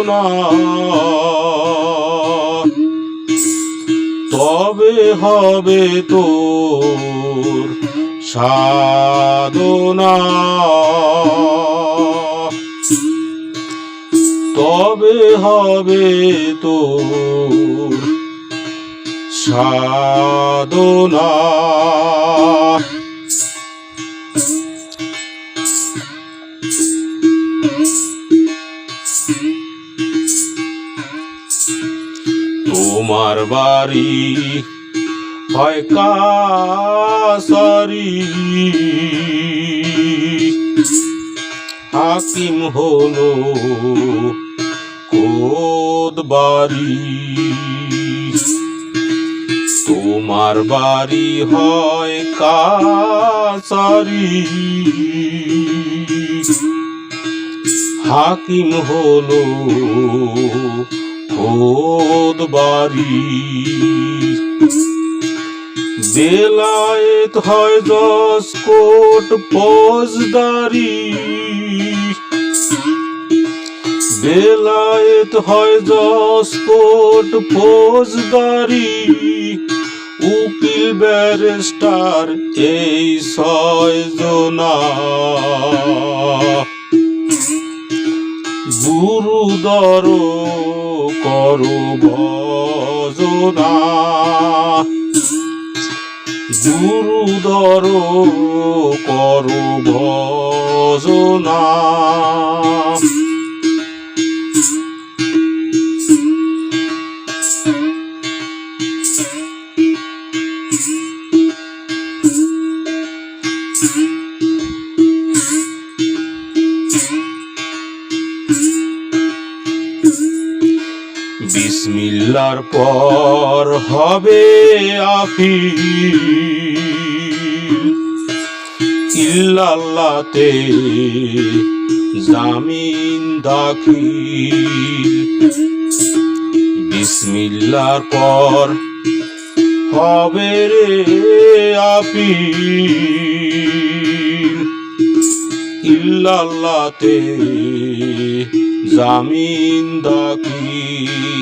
ভজনা তবে হবে তোর সাধনা। তবে হবে তোর সাধনা। তোমার বাড়ি। হয় কাসারি হাকিম হলো কোদ বাড়ি। তোমার বাড়ি হয় কাসারি হাকিম হলো খোদ বাড়ি। বেলায়েত হয় দশ কোট ফৌজদারি। বেলায়েত হয় দশ কোট ফৌজদারি। উকিল ব্যারিস্টার এই ছয় জনা। গুরুদর করো ভজনা। গুরুদর করো ভজনা। বিসমিল্লার পর হবে আফি ইল্লাল্লাতে জামিন দাখিল। বিসমিল্লার পর হবে রে আফি ইল্লাল্লাতে জামিন দাখিল।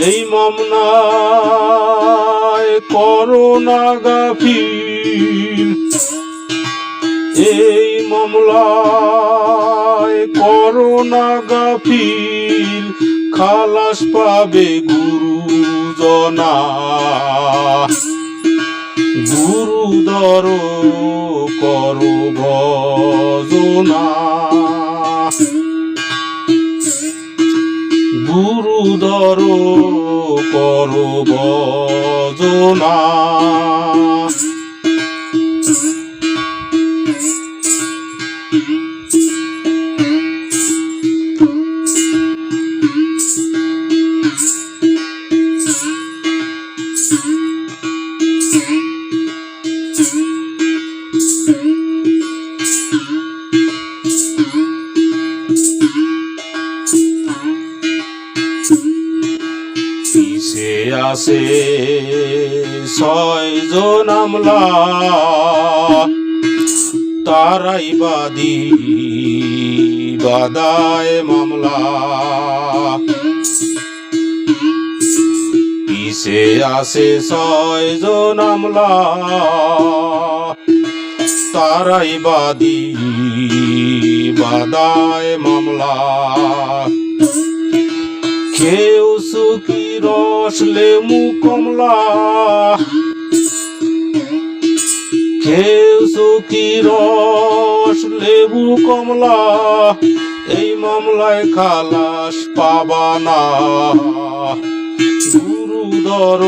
এই মামলায় করোনা গাফিল। এই মামলায় করোনা গাফিল। খালাস পাবে গুরুজনা। গুরুদর করো ভজনা। গুরুদর করো ভজনা। আসে ছয়জন আমলা, তারাই বাদী, বাদায় মামলা। পিছে আসে ছয়জন আমলা, তারাই বাদী, বাদায় মামলা। কেউ সুখী রস লেমু কমলা। কেউ সুখী রস লেবু কমলা? এই মামলায় খালাস পাবানা গুরুদর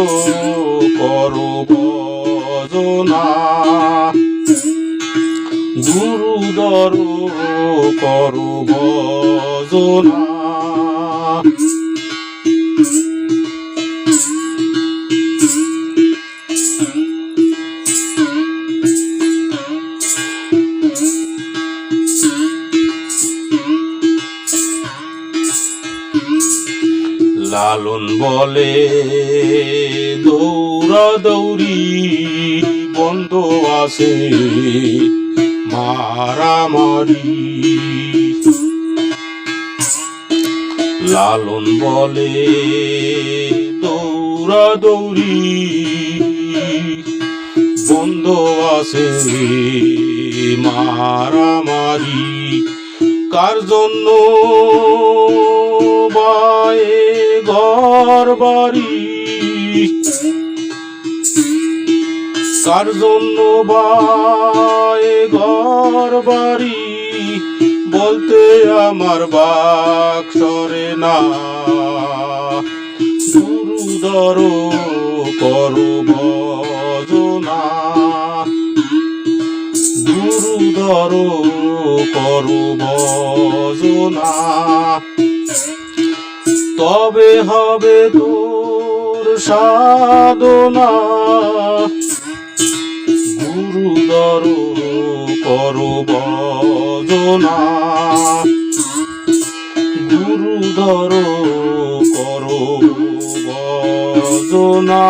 করো ভজনা। গুরুদর কর ভজনা। লালন বলে, দৌড়া দৌড়ি বন্ধ আছে, মারামারি। লালন বলে, দৌড়া দৌড়ি বন্ধ আছে, মারামারি। কার জন্য বায়ে ঘর বাড়ি কার জন্য বায়ে ঘর বাড়ি বলতে আমার বাক সরে না। গুরুদর করো ভজনা। গুরুদর করু ভজনা। তবে হবে তোর সাধনা। গুরুদর করো বজনা গুরুদর করো ভজনা